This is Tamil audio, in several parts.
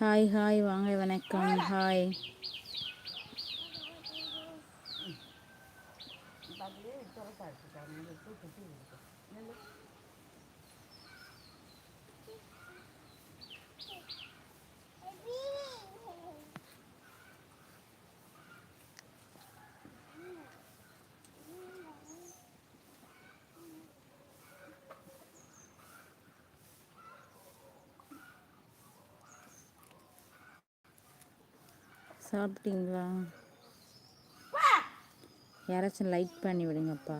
ஹாய் ஹாய் வாங்க வணக்கம். ஹாய் சாப்பிட்டீங்களா? யாராச்சும் லைக் பண்ணி விடுங்கப்பா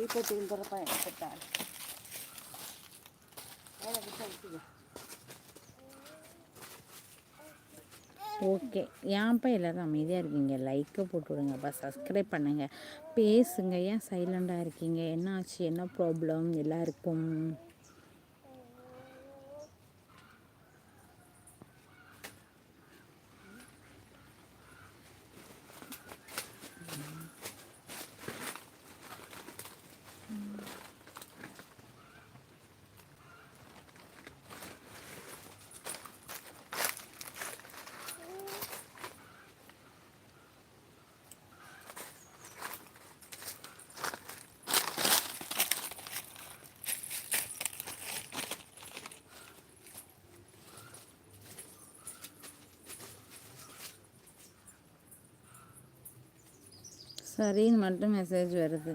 தீப்பத்தின் பிறப்பா எடுத்துட்டார் ஓகே. ஏன்ப்பா எல்லோரும் அமைதியாக இருக்கீங்க. லைக்கை போட்டு விடுங்கப்பா சப்ஸ்கிரைப் பண்ணுங்கள் பேசுங்க. ஏன் சைலண்டாக இருக்கீங்க? என்ன ஆச்சு? என்ன ப்ராப்ளம் எல்லாருக்கும். சரின்னு மட்டும் மெசேஜ் வருது.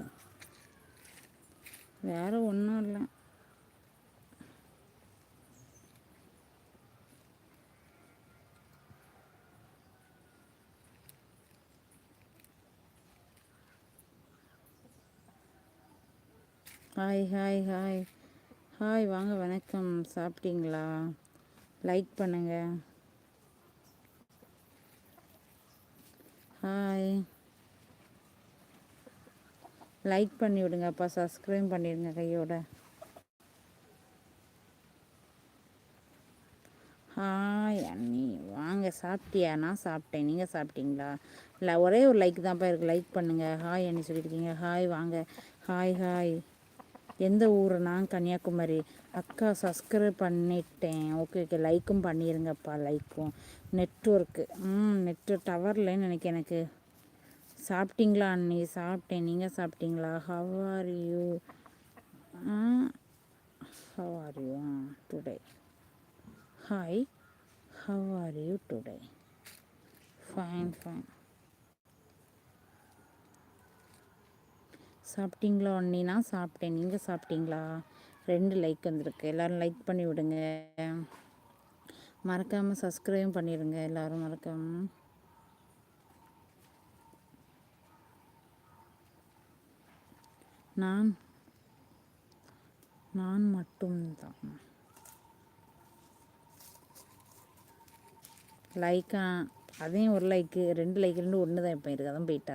வேறு ஒன்றும் இல்லை. ஹாய் ஹாய் ஹாய் ஹாய் வாங்க வணக்கம். சாப்பிட்டீங்களா? லைக் பண்ணுங்கள் ஹாய் லைக் பண்ணி விடுங்கப்பா சப்ஸ்கிரைப் பண்ணிடுங்க கையோட. ஹாய் அண்ணி. வாங்க சாப்பிட்டியா? நான் சாப்பிட்டேன். நீங்கள் சாப்பிட்டீங்களா? இல்லை ஒரே ஒரு லைக் தான்ப்பா இருக்குது லைக் பண்ணுங்கள் ஹாய் அண்ணி சொல்லியிருக்கீங்க. ஹாய் வாங்க. ஹாய் ஹாய் எந்த ஊர்? நான் கன்னியாகுமரி. அக்கா சப்ஸ்கிரைப் பண்ணிட்டேன். ஓகே ஓகே லைக்கும் பண்ணிடுங்கப்பா லைக்கும் நெட்ஒர்க்கு ம் நெட்டு டவர்லன்னு நினைக்க எனக்கு. சாப்பிட்டீங்களா அண்ணி? சாப்பிட்டேன். நீங்கள் சாப்பிட்டீங்களா? How are you how are you today hi how are you today fine fine சாப்பிட்டீங்களா நான் சாப்பிட்டேன். நீங்கள் சாப்பிட்டீங்களா? ரெண்டு லைக் வந்திருக்கு. எல்லோரும் லைக் பண்ணி விடுங்க. மறக்காமல் சப்ஸ்கிரைப் பண்ணிடுங்க எல்லோரும் மறக்காமல் நான் நான் மட்டும்தான். லைக்கா அதையும் ஒரு லைக்கு ரெண்டு லைக் ரெண்டு ஒன்று தான் இப்போ இருக்குது அதான் போயிட்டா